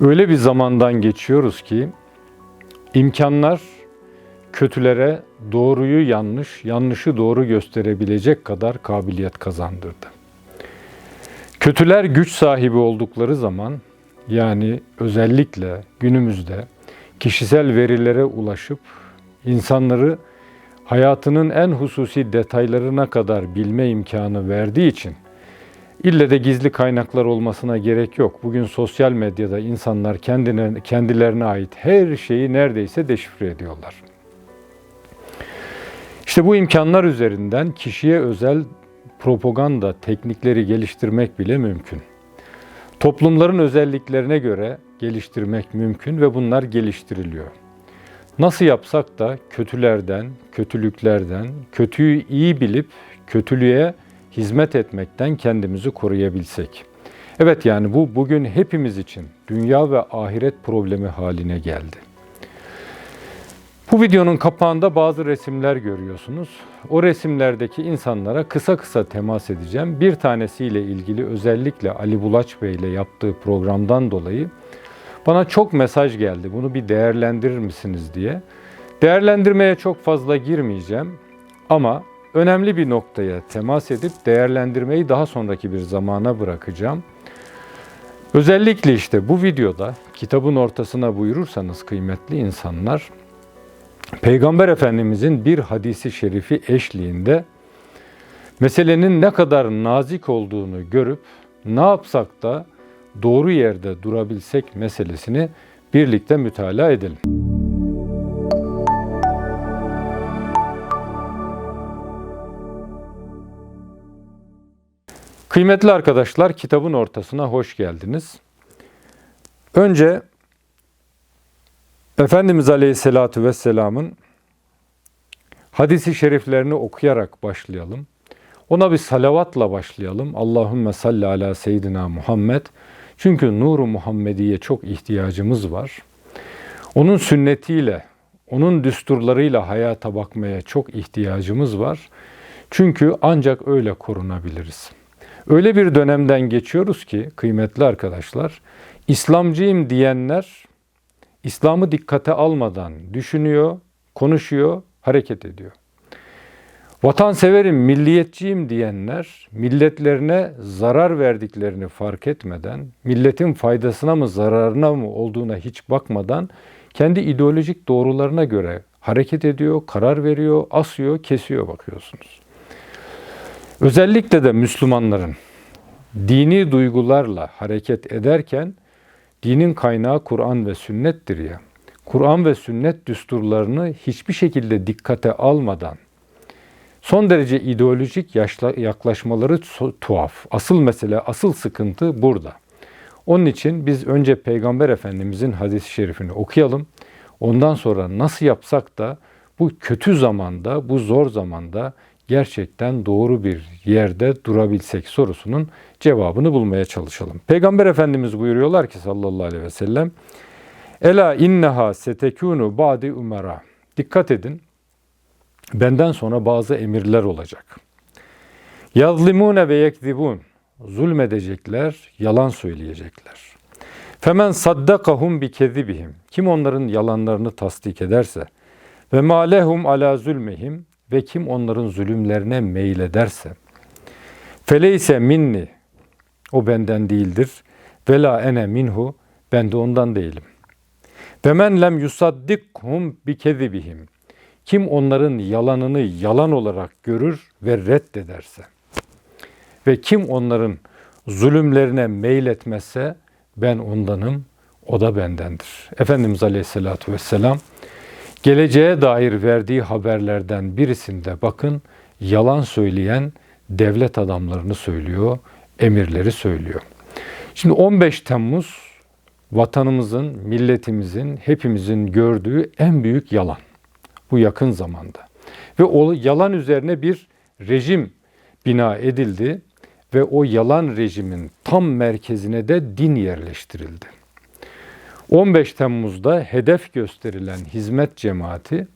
Öyle bir zamandan geçiyoruz ki imkanlar kötülere doğruyu yanlış, yanlışı doğru gösterebilecek kadar kabiliyet kazandırdı. Kötüler güç sahibi oldukları zaman yani özellikle günümüzde kişisel verilere ulaşıp insanları hayatının en hususi detaylarına kadar bilme imkanı verdiği için ille de gizli kaynaklar olmasına gerek yok. Bugün sosyal medyada insanlar kendine, kendilerine ait her şeyi neredeyse deşifre ediyorlar. İşte bu imkanlar üzerinden kişiye özel propaganda teknikleri geliştirmek bile mümkün. Toplumların özelliklerine göre geliştirmek mümkün ve bunlar geliştiriliyor. Nasıl yapsak da kötülerden, kötülüklerden, kötüyü iyi bilip kötülüğe hizmet etmekten kendimizi koruyabilsek. Evet yani bu bugün hepimiz için dünya ve ahiret problemi haline geldi. Bu videonun kapağında bazı resimler görüyorsunuz. O resimlerdeki insanlara kısa kısa temas edeceğim. Bir tanesiyle ilgili özellikle Ali Bulaç Bey ile yaptığı programdan dolayı bana çok mesaj geldi. Bunu bir değerlendirir misiniz diye. Değerlendirmeye çok fazla girmeyeceğim ama önemli bir noktaya temas edip değerlendirmeyi daha sonraki bir zamana bırakacağım. Özellikle işte bu videoda kitabın ortasına buyurursanız kıymetli insanlar Peygamber Efendimizin bir hadisi şerifi eşliğinde meselenin ne kadar nazik olduğunu görüp ne yapsak da doğru yerde durabilsek meselesini birlikte mütalaa edelim. Kıymetli arkadaşlar, kitabın ortasına hoş geldiniz. Önce Efendimiz Aleyhisselatü Vesselam'ın hadisi şeriflerini okuyarak başlayalım. Ona bir salavatla başlayalım. Allahümme salli ala seyyidina Muhammed. Çünkü nuru Muhammediye çok ihtiyacımız var. Onun sünnetiyle, onun düsturlarıyla hayata bakmaya çok ihtiyacımız var. Çünkü ancak öyle korunabiliriz. Öyle bir dönemden geçiyoruz ki kıymetli arkadaşlar, İslamcıyım diyenler İslam'ı dikkate almadan düşünüyor, konuşuyor, hareket ediyor. Vatanseverim, milliyetçiyim diyenler milletlerine zarar verdiklerini fark etmeden, milletin faydasına mı zararına mı olduğuna hiç bakmadan kendi ideolojik doğrularına göre hareket ediyor, karar veriyor, asıyor, kesiyor bakıyorsunuz. Özellikle de Müslümanların dini duygularla hareket ederken dinin kaynağı Kur'an ve sünnettir ya. Kur'an ve sünnet düsturlarını hiçbir şekilde dikkate almadan son derece ideolojik yaklaşmaları tuhaf. Asıl mesele, asıl sıkıntı burada. Onun için biz önce Peygamber Efendimizin hadis-i şerifini okuyalım. Ondan sonra nasıl yapsak da bu kötü zamanda, bu zor zamanda gerçekten doğru bir yerde durabilsek sorusunun cevabını bulmaya çalışalım. Peygamber Efendimiz buyuruyorlar ki sallallahu aleyhi ve sellem Ela inneha setekunu ba'di umara. Dikkat edin. Benden sonra bazı emirler olacak. Yazlimune ve yekzibun. Zulmedecekler, yalan söyleyecekler. Femen saddakahum bi kezibihim. Kim onların yalanlarını tasdik ederse ve malehum ala zulmihim ve kim onların zulümlerine meylederse feleyse minni o benden değildir ve la ene minhu ben de ondan değilim. Ve men lem yusaddikhum bi kezibihim kim onların yalanını yalan olarak görür ve reddederse ve kim onların zulümlerine meyletmezse ben ondanım, o da bendendir. Efendimiz Aleyhisselatü Vesselam geleceğe dair verdiği haberlerden birisinde bakın yalan söyleyen devlet adamlarını söylüyor, emirleri söylüyor. Şimdi 15 Temmuz vatanımızın, milletimizin, hepimizin gördüğü en büyük yalan. Bu yakın zamanda. Ve o yalan üzerine bir rejim bina edildi ve o yalan rejimin tam merkezine de din yerleştirildi. 15 Temmuz'da hedef gösterilen hizmet cemaati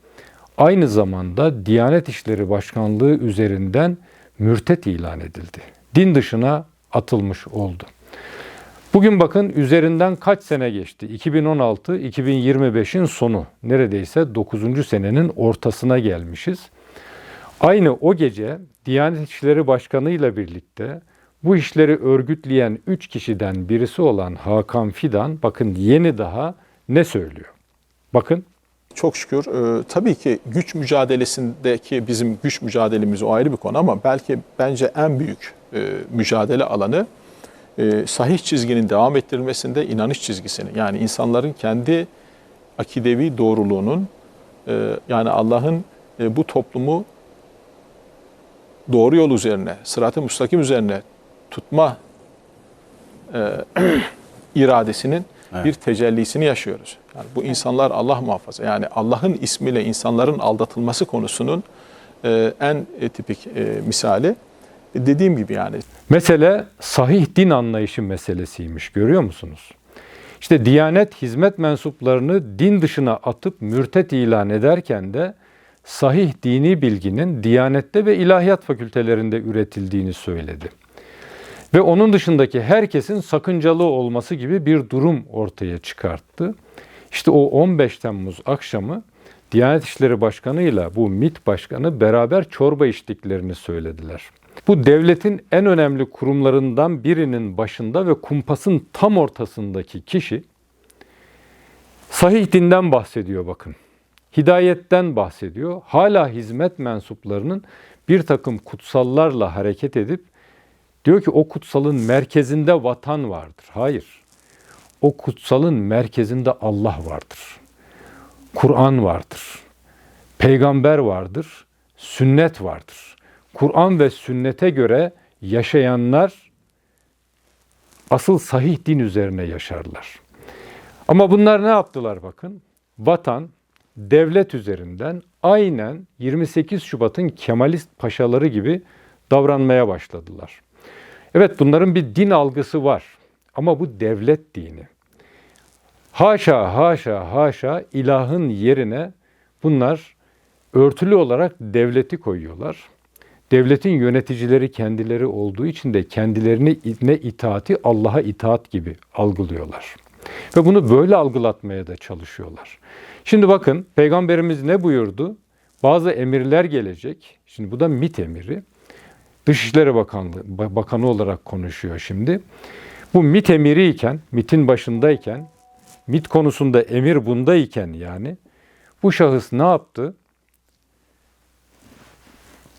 aynı zamanda Diyanet İşleri Başkanlığı üzerinden mürtet ilan edildi. Din dışına atılmış oldu. Bugün bakın üzerinden kaç sene geçti? 2016, 2025'in sonu. Neredeyse 9. senenin ortasına gelmişiz. Aynı o gece Diyanet İşleri Başkanı ile birlikte bu işleri örgütleyen 3 kişiden birisi olan Hakan Fidan bakın yeni daha ne söylüyor? Bakın Çok şükür e, tabii ki güç mücadelesindeki bizim güç mücadelemiz o ayrı bir konu ama belki bence en büyük e, mücadele alanı e, sahih çizginin devam ettirilmesinde inanış çizgisini yani insanların kendi akidevi doğruluğunun e, yani Allah'ın e, bu toplumu doğru yol üzerine, sırat-ı müstakim üzerine tutma e, iradesinin bir tecellisini yaşıyoruz. Yani bu insanlar Allah muhafaza. Yani Allah'ın ismiyle insanların aldatılması konusunun e, en e, tipik e, misali. E, dediğim gibi yani Mesele sahih din anlayışı meselesiymiş görüyor musunuz? İşte Diyanet hizmet mensuplarını din dışına atıp mürtet ilan ederken de sahih dini bilginin Diyanette ve ilahiyat fakültelerinde üretildiğini söyledi. Ve onun dışındaki herkesin sakıncalı olması gibi bir durum ortaya çıkarttı. İşte o 15 Temmuz akşamı Diyanet İşleri Başkanı ile bu MİT Başkanı beraber çorba içtiklerini söylediler. Bu devletin en önemli kurumlarından birinin başında ve kumpasın tam ortasındaki kişi sahih dinden bahsediyor bakın. Hidayetten bahsediyor. Hala hizmet mensuplarının bir takım kutsallarla hareket edip diyor ki o kutsalın merkezinde vatan vardır. Hayır. O kutsalın merkezinde Allah vardır. Kur'an vardır. Peygamber vardır. Sünnet vardır. Kur'an ve sünnete göre yaşayanlar asıl sahih din üzerine yaşarlar. Ama bunlar ne yaptılar bakın? Vatan, devlet üzerinden aynen 28 Şubat'ın Kemalist paşaları gibi davranmaya başladılar. Evet bunların bir din algısı var ama bu devlet dini. Haşa haşa haşa ilahın yerine bunlar örtülü olarak devleti koyuyorlar. Devletin yöneticileri kendileri olduğu için de kendilerini ne itaati Allah'a itaat gibi algılıyorlar. Ve bunu böyle algılatmaya da çalışıyorlar. Şimdi bakın peygamberimiz ne buyurdu? Bazı emirler gelecek. Şimdi bu da MIT emiri. Dışişleri Bakanlığı Bakanı olarak konuşuyor şimdi. Bu MIT emiri iken, MIT'in başındayken, MIT konusunda emir bundayken yani bu şahıs ne yaptı?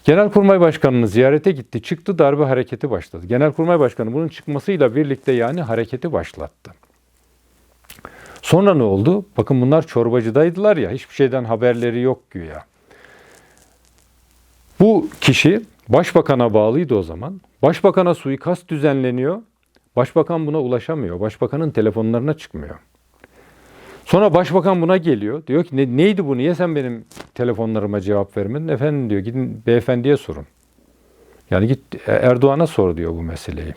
Genelkurmay Başkanı'nı ziyarete gitti, çıktı darbe hareketi başladı. Genelkurmay Başkanı bunun çıkmasıyla birlikte yani hareketi başlattı. Sonra ne oldu? Bakın bunlar çorbacıdaydılar ya, hiçbir şeyden haberleri yok güya. Bu kişi başbakana bağlıydı o zaman. Başbakana suikast düzenleniyor. Başbakan buna ulaşamıyor. Başbakanın telefonlarına çıkmıyor. Sonra başbakan buna geliyor. Diyor ki ne, neydi bu? Niye sen benim telefonlarıma cevap vermedin? Efendim diyor gidin beyefendiye sorun. Yani git Erdoğan'a sor diyor bu meseleyi.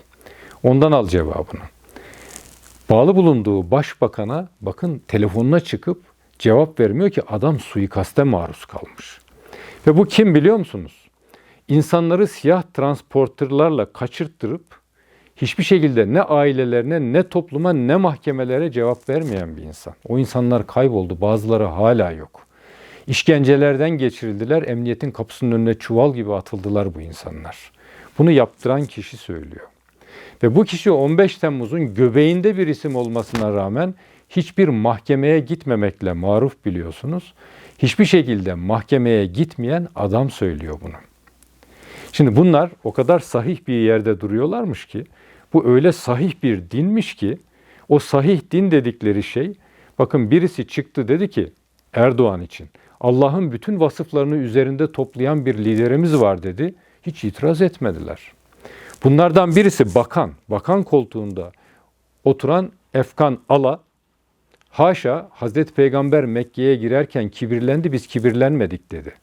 Ondan al cevabını. Bağlı bulunduğu başbakana bakın telefonuna çıkıp cevap vermiyor ki adam suikaste maruz kalmış. Ve bu kim biliyor musunuz? İnsanları siyah transporterlarla kaçırttırıp hiçbir şekilde ne ailelerine, ne topluma, ne mahkemelere cevap vermeyen bir insan. O insanlar kayboldu, bazıları hala yok. İşkencelerden geçirildiler, emniyetin kapısının önüne çuval gibi atıldılar bu insanlar. Bunu yaptıran kişi söylüyor. Ve bu kişi 15 Temmuz'un göbeğinde bir isim olmasına rağmen hiçbir mahkemeye gitmemekle maruf biliyorsunuz. Hiçbir şekilde mahkemeye gitmeyen adam söylüyor bunu. Şimdi bunlar o kadar sahih bir yerde duruyorlarmış ki bu öyle sahih bir dinmiş ki o sahih din dedikleri şey bakın birisi çıktı dedi ki Erdoğan için Allah'ın bütün vasıflarını üzerinde toplayan bir liderimiz var dedi. Hiç itiraz etmediler. Bunlardan birisi bakan, bakan koltuğunda oturan Efkan Ala haşa Hazreti Peygamber Mekke'ye girerken kibirlendi biz kibirlenmedik dedi.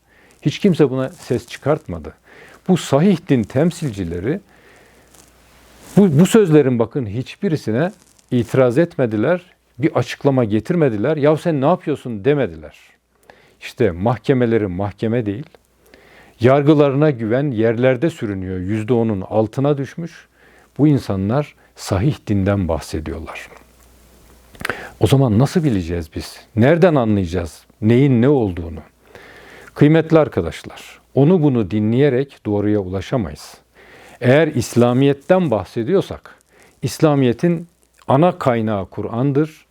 Hiç kimse buna ses çıkartmadı. Bu sahih din temsilcileri bu, bu sözlerin bakın hiçbirisine itiraz etmediler, bir açıklama getirmediler. Ya sen ne yapıyorsun demediler. İşte mahkemeleri mahkeme değil, yargılarına güven yerlerde sürünüyor. Yüzde onun altına düşmüş. Bu insanlar sahih dinden bahsediyorlar. O zaman nasıl bileceğiz biz? Nereden anlayacağız neyin ne olduğunu? Kıymetli arkadaşlar, onu bunu dinleyerek doğruya ulaşamayız. Eğer İslamiyet'ten bahsediyorsak, İslamiyet'in ana kaynağı Kur'an'dır.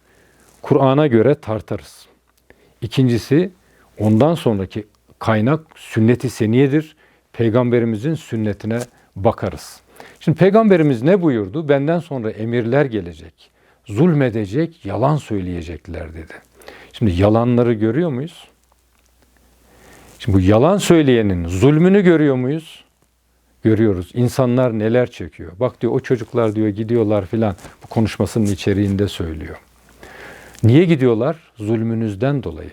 Kur'an'a göre tartarız. İkincisi, ondan sonraki kaynak sünnet-i seniyedir. Peygamberimizin sünnetine bakarız. Şimdi peygamberimiz ne buyurdu? Benden sonra emirler gelecek. Zulmedecek, yalan söyleyecekler dedi. Şimdi yalanları görüyor muyuz? Şimdi bu yalan söyleyenin zulmünü görüyor muyuz? Görüyoruz. İnsanlar neler çekiyor. Bak diyor o çocuklar diyor gidiyorlar filan. Bu konuşmasının içeriğinde söylüyor. Niye gidiyorlar? Zulmünüzden dolayı.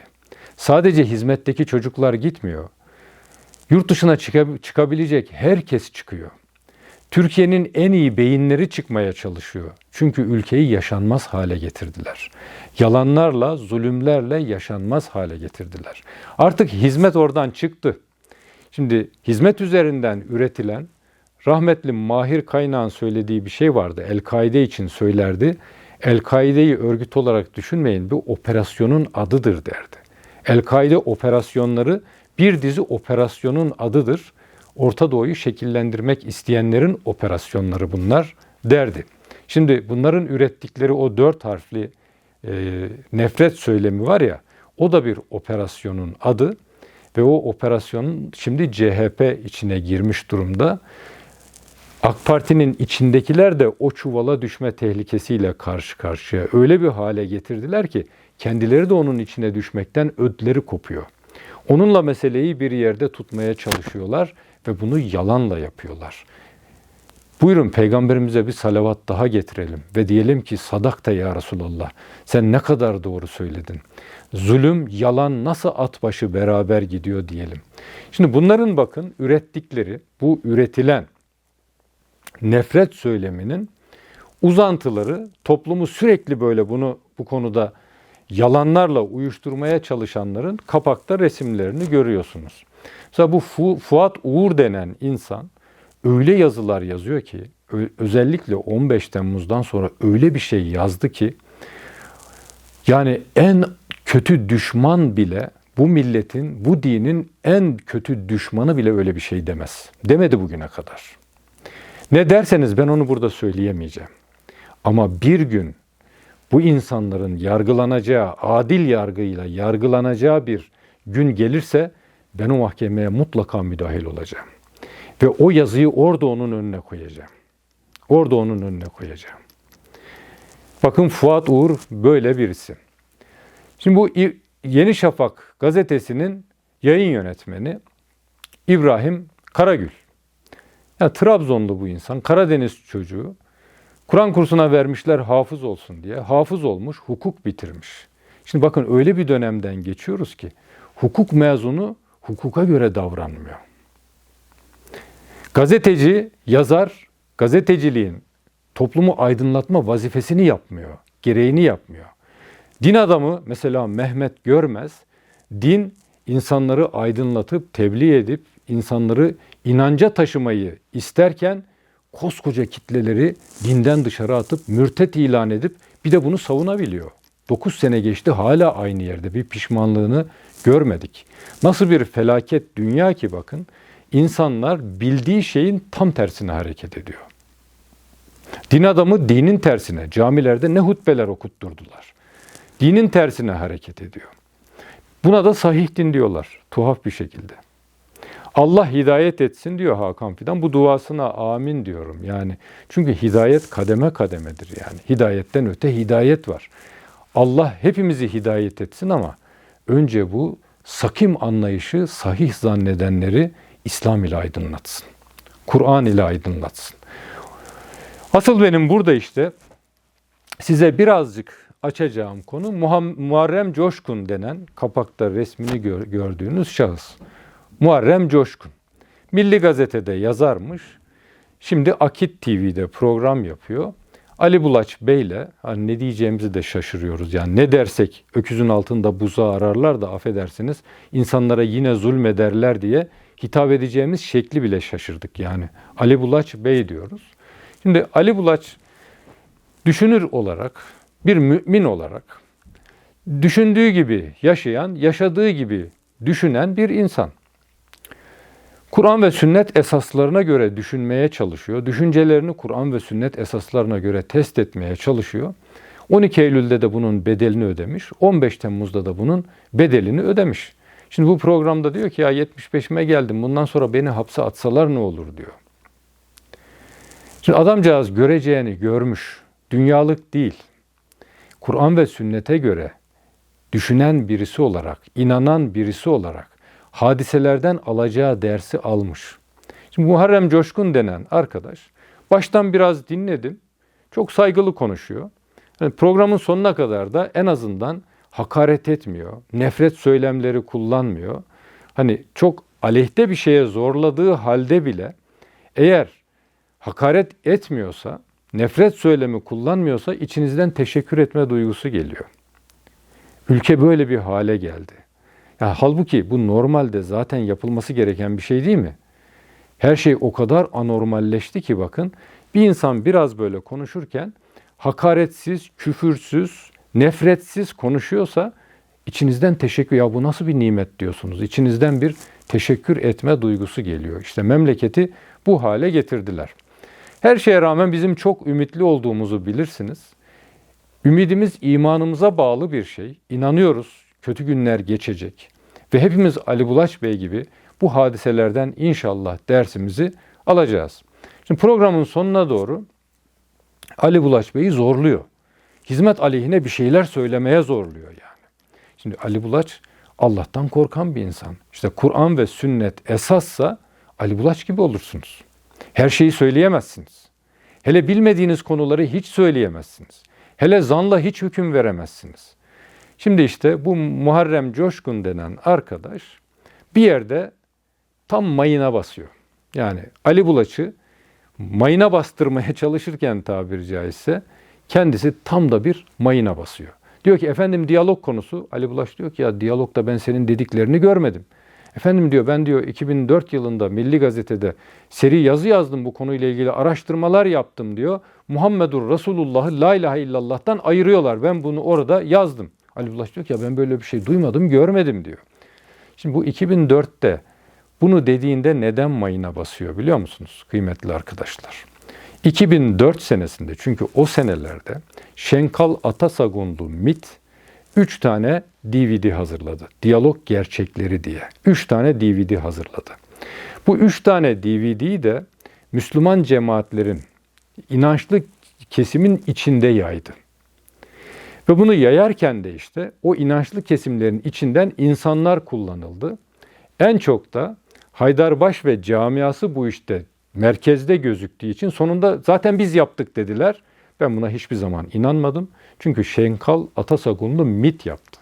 Sadece hizmetteki çocuklar gitmiyor. Yurt dışına çıkabilecek herkes çıkıyor. Türkiye'nin en iyi beyinleri çıkmaya çalışıyor. Çünkü ülkeyi yaşanmaz hale getirdiler. Yalanlarla, zulümlerle yaşanmaz hale getirdiler. Artık hizmet oradan çıktı. Şimdi hizmet üzerinden üretilen rahmetli Mahir Kaynağ'ın söylediği bir şey vardı. El-Kaide için söylerdi. El-Kaide'yi örgüt olarak düşünmeyin. Bu operasyonun adıdır derdi. El-Kaide operasyonları bir dizi operasyonun adıdır. Orta Doğu'yu şekillendirmek isteyenlerin operasyonları bunlar derdi. Şimdi bunların ürettikleri o dört harfli e, nefret söylemi var ya, o da bir operasyonun adı ve o operasyonun şimdi CHP içine girmiş durumda. AK Parti'nin içindekiler de o çuvala düşme tehlikesiyle karşı karşıya öyle bir hale getirdiler ki kendileri de onun içine düşmekten ödleri kopuyor. Onunla meseleyi bir yerde tutmaya çalışıyorlar ve bunu yalanla yapıyorlar. Buyurun peygamberimize bir salavat daha getirelim ve diyelim ki sadakta ya Resulallah. Sen ne kadar doğru söyledin. Zulüm, yalan nasıl at başı beraber gidiyor diyelim. Şimdi bunların bakın ürettikleri, bu üretilen nefret söyleminin uzantıları toplumu sürekli böyle bunu bu konuda yalanlarla uyuşturmaya çalışanların kapakta resimlerini görüyorsunuz. Mesela bu Fu, Fuat Uğur denen insan öyle yazılar yazıyor ki özellikle 15 Temmuz'dan sonra öyle bir şey yazdı ki yani en kötü düşman bile bu milletin, bu dinin en kötü düşmanı bile öyle bir şey demez. Demedi bugüne kadar. Ne derseniz ben onu burada söyleyemeyeceğim. Ama bir gün bu insanların yargılanacağı, adil yargıyla yargılanacağı bir gün gelirse ben o mahkemeye mutlaka müdahil olacağım. Ve o yazıyı orada onun önüne koyacağım. Orada onun önüne koyacağım. Bakın Fuat Uğur böyle birisi. Şimdi bu Yeni Şafak gazetesinin yayın yönetmeni İbrahim Karagül. Ya Trabzonlu bu insan, Karadeniz çocuğu. Kur'an kursuna vermişler hafız olsun diye. Hafız olmuş, hukuk bitirmiş. Şimdi bakın öyle bir dönemden geçiyoruz ki hukuk mezunu hukuka göre davranmıyor. Gazeteci, yazar, gazeteciliğin toplumu aydınlatma vazifesini yapmıyor, gereğini yapmıyor. Din adamı mesela Mehmet Görmez, din insanları aydınlatıp tebliğ edip insanları inanca taşımayı isterken koskoca kitleleri dinden dışarı atıp mürtet ilan edip bir de bunu savunabiliyor. 9 sene geçti hala aynı yerde bir pişmanlığını görmedik. Nasıl bir felaket dünya ki bakın insanlar bildiği şeyin tam tersine hareket ediyor. Din adamı dinin tersine camilerde ne hutbeler okutturdular. Dinin tersine hareket ediyor. Buna da sahih din diyorlar tuhaf bir şekilde. Allah hidayet etsin diyor Hakan Fidan. Bu duasına amin diyorum. Yani çünkü hidayet kademe kademedir yani. Hidayetten öte hidayet var. Allah hepimizi hidayet etsin ama önce bu sakim anlayışı sahih zannedenleri İslam ile aydınlatsın. Kur'an ile aydınlatsın. Asıl benim burada işte size birazcık açacağım konu Muharrem Coşkun denen kapakta resmini gördüğünüz şahıs. Muharrem Coşkun. Milli Gazete'de yazarmış. Şimdi Akit TV'de program yapıyor. Ali Bulaç Bey'le hani ne diyeceğimizi de şaşırıyoruz. Yani ne dersek öküzün altında buzağı ararlar da affedersiniz insanlara yine zulmederler diye hitap edeceğimiz şekli bile şaşırdık yani. Ali Bulaç Bey diyoruz. Şimdi Ali Bulaç düşünür olarak, bir mümin olarak düşündüğü gibi yaşayan, yaşadığı gibi düşünen bir insan. Kur'an ve sünnet esaslarına göre düşünmeye çalışıyor. Düşüncelerini Kur'an ve sünnet esaslarına göre test etmeye çalışıyor. 12 Eylül'de de bunun bedelini ödemiş. 15 Temmuz'da da bunun bedelini ödemiş. Şimdi bu programda diyor ki ya 75'ime geldim bundan sonra beni hapse atsalar ne olur diyor. Şimdi adamcağız göreceğini görmüş. Dünyalık değil. Kur'an ve sünnete göre düşünen birisi olarak, inanan birisi olarak hadiselerden alacağı dersi almış. Şimdi Muharrem Coşkun denen arkadaş baştan biraz dinledim. Çok saygılı konuşuyor. Yani programın sonuna kadar da en azından hakaret etmiyor. Nefret söylemleri kullanmıyor. Hani çok aleyhte bir şeye zorladığı halde bile eğer hakaret etmiyorsa, nefret söylemi kullanmıyorsa içinizden teşekkür etme duygusu geliyor. Ülke böyle bir hale geldi. Ya halbuki bu normalde zaten yapılması gereken bir şey değil mi? Her şey o kadar anormalleşti ki bakın bir insan biraz böyle konuşurken hakaretsiz, küfürsüz, nefretsiz konuşuyorsa içinizden teşekkür ya bu nasıl bir nimet diyorsunuz. İçinizden bir teşekkür etme duygusu geliyor. İşte memleketi bu hale getirdiler. Her şeye rağmen bizim çok ümitli olduğumuzu bilirsiniz. Ümidimiz imanımıza bağlı bir şey. İnanıyoruz kötü günler geçecek. Ve hepimiz Ali Bulaş Bey gibi bu hadiselerden inşallah dersimizi alacağız. Şimdi programın sonuna doğru Ali Bulaş Bey'i zorluyor. Hizmet aleyhine bir şeyler söylemeye zorluyor yani. Şimdi Ali Bulaç Allah'tan korkan bir insan. İşte Kur'an ve sünnet esassa Ali Bulaç gibi olursunuz. Her şeyi söyleyemezsiniz. Hele bilmediğiniz konuları hiç söyleyemezsiniz. Hele zanla hiç hüküm veremezsiniz. Şimdi işte bu Muharrem Coşkun denen arkadaş bir yerde tam mayına basıyor. Yani Ali Bulaç'ı mayına bastırmaya çalışırken tabiri caizse kendisi tam da bir mayına basıyor. Diyor ki efendim diyalog konusu. Ali Bulaş diyor ki ya diyalogda ben senin dediklerini görmedim. Efendim diyor ben diyor 2004 yılında Milli Gazete'de seri yazı yazdım bu konuyla ilgili araştırmalar yaptım diyor. Muhammedur Resulullah'ı la ilahe illallah'tan ayırıyorlar. Ben bunu orada yazdım. Ali Bulaş diyor ki ya ben böyle bir şey duymadım, görmedim diyor. Şimdi bu 2004'te bunu dediğinde neden mayına basıyor biliyor musunuz kıymetli arkadaşlar? 2004 senesinde çünkü o senelerde Şenkal Atasagunlu MIT 3 tane DVD hazırladı. Diyalog Gerçekleri diye. 3 tane DVD hazırladı. Bu 3 tane DVD'yi de Müslüman cemaatlerin inançlı kesimin içinde yaydı. Ve bunu yayarken de işte o inançlı kesimlerin içinden insanlar kullanıldı. En çok da Haydarbaş ve camiası bu işte merkezde gözüktüğü için sonunda zaten biz yaptık dediler. Ben buna hiçbir zaman inanmadım. Çünkü Şenkal Atasagunlu MIT yaptı.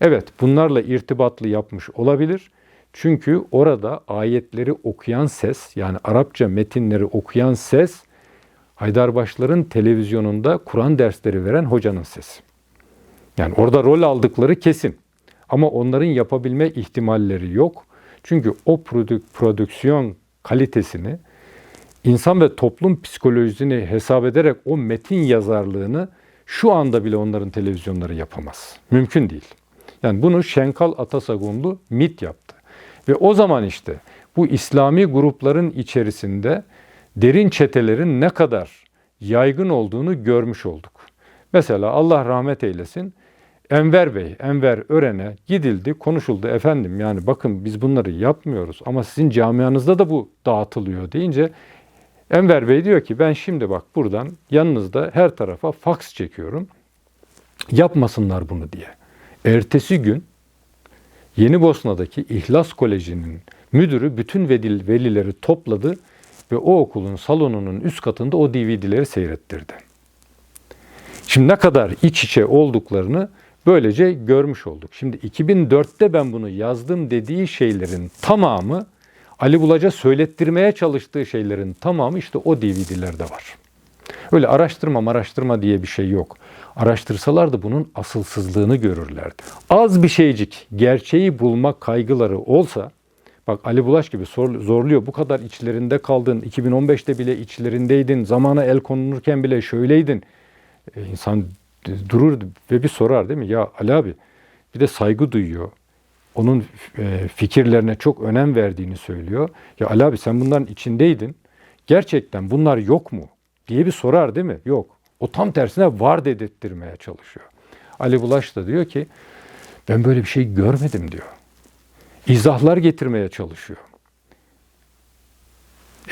Evet bunlarla irtibatlı yapmış olabilir. Çünkü orada ayetleri okuyan ses yani Arapça metinleri okuyan ses Haydarbaşların televizyonunda Kur'an dersleri veren hocanın sesi. Yani orada rol aldıkları kesin. Ama onların yapabilme ihtimalleri yok. Çünkü o prodüksiyon kalitesini insan ve toplum psikolojisini hesap ederek o metin yazarlığını şu anda bile onların televizyonları yapamaz. Mümkün değil. Yani bunu Şenkal Atasagunlu MIT yaptı. Ve o zaman işte bu İslami grupların içerisinde derin çetelerin ne kadar yaygın olduğunu görmüş olduk. Mesela Allah rahmet eylesin Enver Bey, Enver Ören'e gidildi, konuşuldu. Efendim yani bakın biz bunları yapmıyoruz ama sizin camianızda da bu dağıtılıyor deyince Enver Bey diyor ki ben şimdi bak buradan yanınızda her tarafa faks çekiyorum. Yapmasınlar bunu diye. Ertesi gün Yeni Bosna'daki İhlas Koleji'nin müdürü bütün velileri topladı ve o okulun salonunun üst katında o DVD'leri seyrettirdi. Şimdi ne kadar iç içe olduklarını böylece görmüş olduk. Şimdi 2004'te ben bunu yazdım dediği şeylerin tamamı Ali Bulaca söylettirmeye çalıştığı şeylerin tamamı işte o DVD'lerde var. Öyle araştırma araştırma diye bir şey yok. Araştırsalardı bunun asılsızlığını görürlerdi. Az bir şeycik gerçeği bulma kaygıları olsa, bak Ali Bulaş gibi zorluyor, bu kadar içlerinde kaldın, 2015'te bile içlerindeydin, zamana el konulurken bile şöyleydin E, insan durur ve bir sorar değil mi? Ya Ali abi bir de saygı duyuyor. Onun e, fikirlerine çok önem verdiğini söylüyor. Ya Ali abi sen bunların içindeydin. Gerçekten bunlar yok mu? diye bir sorar değil mi? Yok. O tam tersine var dedirttirmeye çalışıyor. Ali Bulaş da diyor ki ben böyle bir şey görmedim diyor. İzahlar getirmeye çalışıyor.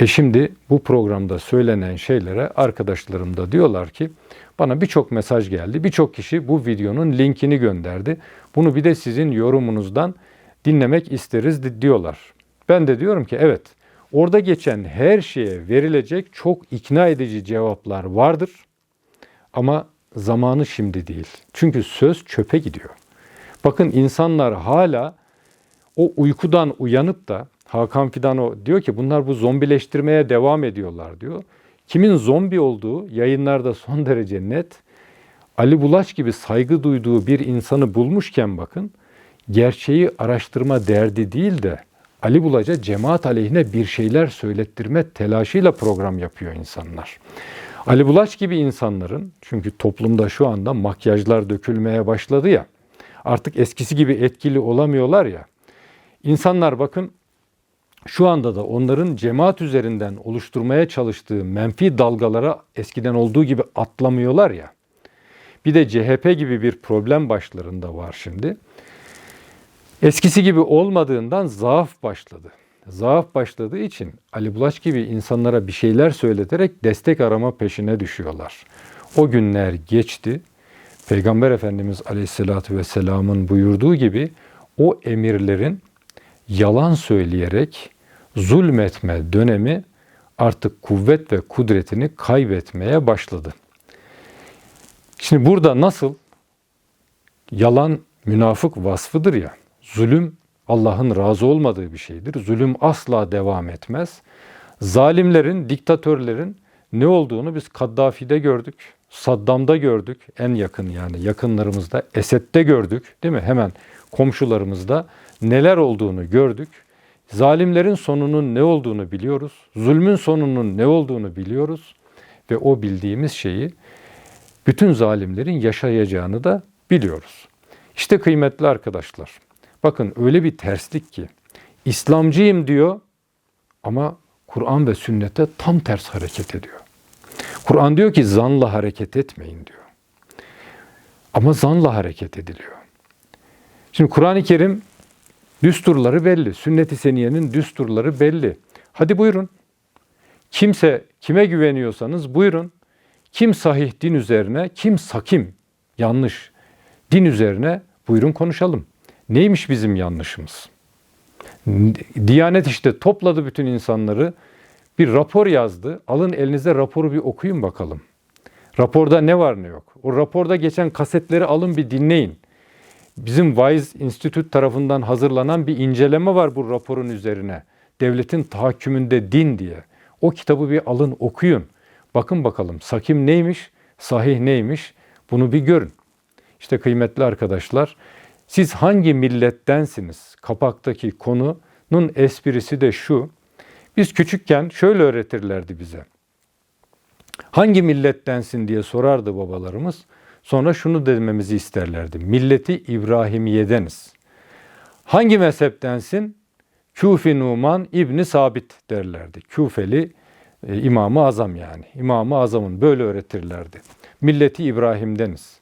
E şimdi bu programda söylenen şeylere arkadaşlarım da diyorlar ki bana birçok mesaj geldi. Birçok kişi bu videonun linkini gönderdi. Bunu bir de sizin yorumunuzdan dinlemek isteriz di- diyorlar. Ben de diyorum ki evet orada geçen her şeye verilecek çok ikna edici cevaplar vardır. Ama zamanı şimdi değil. Çünkü söz çöpe gidiyor. Bakın insanlar hala o uykudan uyanıp da Hakan Fidan o diyor ki bunlar bu zombileştirmeye devam ediyorlar diyor. Kimin zombi olduğu yayınlarda son derece net. Ali Bulaç gibi saygı duyduğu bir insanı bulmuşken bakın gerçeği araştırma derdi değil de Ali Bulaç'a cemaat aleyhine bir şeyler söylettirme telaşıyla program yapıyor insanlar. Ali Bulaç gibi insanların çünkü toplumda şu anda makyajlar dökülmeye başladı ya artık eskisi gibi etkili olamıyorlar ya. İnsanlar bakın şu anda da onların cemaat üzerinden oluşturmaya çalıştığı menfi dalgalara eskiden olduğu gibi atlamıyorlar ya. Bir de CHP gibi bir problem başlarında var şimdi. Eskisi gibi olmadığından zaaf başladı. Zaaf başladığı için Ali Bulaç gibi insanlara bir şeyler söyleterek destek arama peşine düşüyorlar. O günler geçti. Peygamber Efendimiz Aleyhisselatü Vesselam'ın buyurduğu gibi o emirlerin yalan söyleyerek zulmetme dönemi artık kuvvet ve kudretini kaybetmeye başladı. Şimdi burada nasıl yalan münafık vasfıdır ya. Zulüm Allah'ın razı olmadığı bir şeydir. Zulüm asla devam etmez. Zalimlerin, diktatörlerin ne olduğunu biz Kaddafi'de gördük. Saddam'da gördük. En yakın yani yakınlarımızda. Esed'de gördük. Değil mi? Hemen komşularımızda neler olduğunu gördük. Zalimlerin sonunun ne olduğunu biliyoruz. Zulmün sonunun ne olduğunu biliyoruz. Ve o bildiğimiz şeyi bütün zalimlerin yaşayacağını da biliyoruz. İşte kıymetli arkadaşlar. Bakın öyle bir terslik ki İslamcıyım diyor ama Kur'an ve sünnete tam ters hareket ediyor. Kur'an diyor ki zanla hareket etmeyin diyor. Ama zanla hareket ediliyor. Şimdi Kur'an-ı Kerim düsturları belli. Sünnet-i seniyenin düsturları belli. Hadi buyurun. Kimse kime güveniyorsanız buyurun. Kim sahih din üzerine, kim sakim, yanlış din üzerine buyurun konuşalım. Neymiş bizim yanlışımız? Diyanet işte topladı bütün insanları, bir rapor yazdı. Alın elinize raporu bir okuyun bakalım. Raporda ne var ne yok. O raporda geçen kasetleri alın bir dinleyin. Bizim Wise Institute tarafından hazırlanan bir inceleme var bu raporun üzerine. Devletin tahakkümünde din diye. O kitabı bir alın okuyun. Bakın bakalım sakim neymiş, sahih neymiş bunu bir görün. İşte kıymetli arkadaşlar siz hangi millettensiniz? Kapaktaki konunun esprisi de şu. Biz küçükken şöyle öğretirlerdi bize. Hangi millettensin diye sorardı babalarımız. Sonra şunu dememizi isterlerdi. Milleti İbrahimiyedeniz. Hangi mezheptensin? Küfi Numan İbni Sabit derlerdi. Küfeli e, İmam-ı Azam yani. İmam-ı Azam'ın böyle öğretirlerdi. Milleti İbrahim'deniz.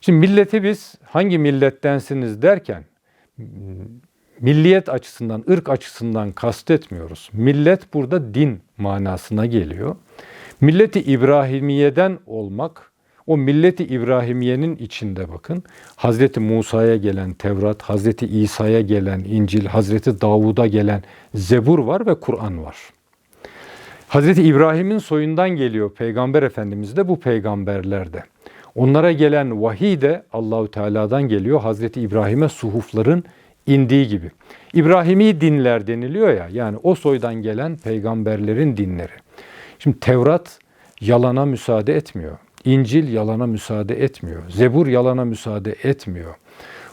Şimdi milleti biz hangi millettensiniz derken milliyet açısından, ırk açısından kastetmiyoruz. Millet burada din manasına geliyor. Milleti İbrahimiye'den olmak, o milleti İbrahimiye'nin içinde bakın. Hazreti Musa'ya gelen Tevrat, Hazreti İsa'ya gelen İncil, Hazreti Davud'a gelen Zebur var ve Kur'an var. Hazreti İbrahim'in soyundan geliyor Peygamber Efendimiz de bu peygamberlerde. Onlara gelen vahiy de Allahü Teala'dan geliyor. Hazreti İbrahim'e suhufların indiği gibi. İbrahimi dinler deniliyor ya yani o soydan gelen peygamberlerin dinleri. Şimdi Tevrat yalana müsaade etmiyor. İncil yalana müsaade etmiyor. Zebur yalana müsaade etmiyor.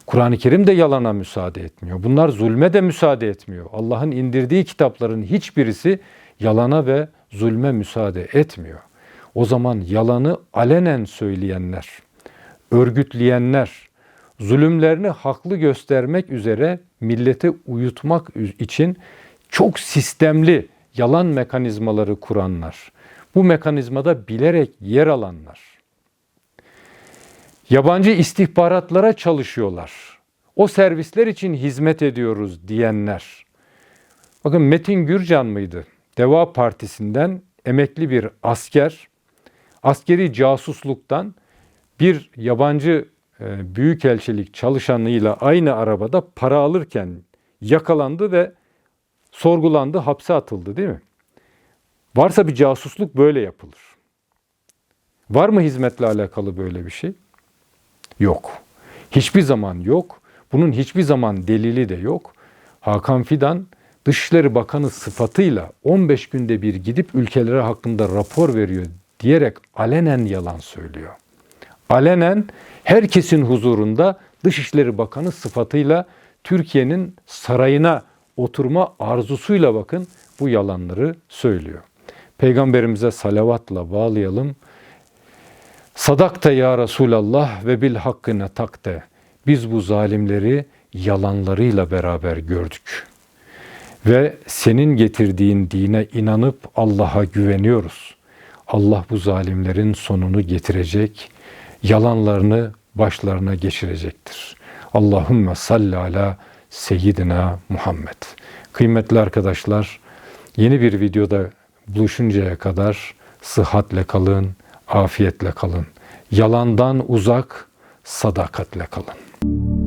Kur'an-ı Kerim de yalana müsaade etmiyor. Bunlar zulme de müsaade etmiyor. Allah'ın indirdiği kitapların hiçbirisi yalana ve zulme müsaade etmiyor. o zaman yalanı alenen söyleyenler, örgütleyenler, zulümlerini haklı göstermek üzere millete uyutmak için çok sistemli yalan mekanizmaları kuranlar, bu mekanizmada bilerek yer alanlar, yabancı istihbaratlara çalışıyorlar, o servisler için hizmet ediyoruz diyenler. Bakın Metin Gürcan mıydı? Deva Partisi'nden emekli bir asker, askeri casusluktan bir yabancı e, büyükelçilik çalışanıyla aynı arabada para alırken yakalandı ve sorgulandı, hapse atıldı değil mi? Varsa bir casusluk böyle yapılır. Var mı hizmetle alakalı böyle bir şey? Yok. Hiçbir zaman yok. Bunun hiçbir zaman delili de yok. Hakan Fidan Dışişleri Bakanı sıfatıyla 15 günde bir gidip ülkelere hakkında rapor veriyor diyerek alenen yalan söylüyor. Alenen herkesin huzurunda Dışişleri Bakanı sıfatıyla Türkiye'nin sarayına oturma arzusuyla bakın bu yalanları söylüyor. Peygamberimize salavatla bağlayalım. Sadakta ya Resulallah ve bil hakkına takte. Biz bu zalimleri yalanlarıyla beraber gördük. Ve senin getirdiğin dine inanıp Allah'a güveniyoruz. Allah bu zalimlerin sonunu getirecek, yalanlarını başlarına geçirecektir. Allahümme salli ala seyyidina Muhammed. Kıymetli arkadaşlar, yeni bir videoda buluşuncaya kadar sıhhatle kalın, afiyetle kalın. Yalandan uzak, sadakatle kalın.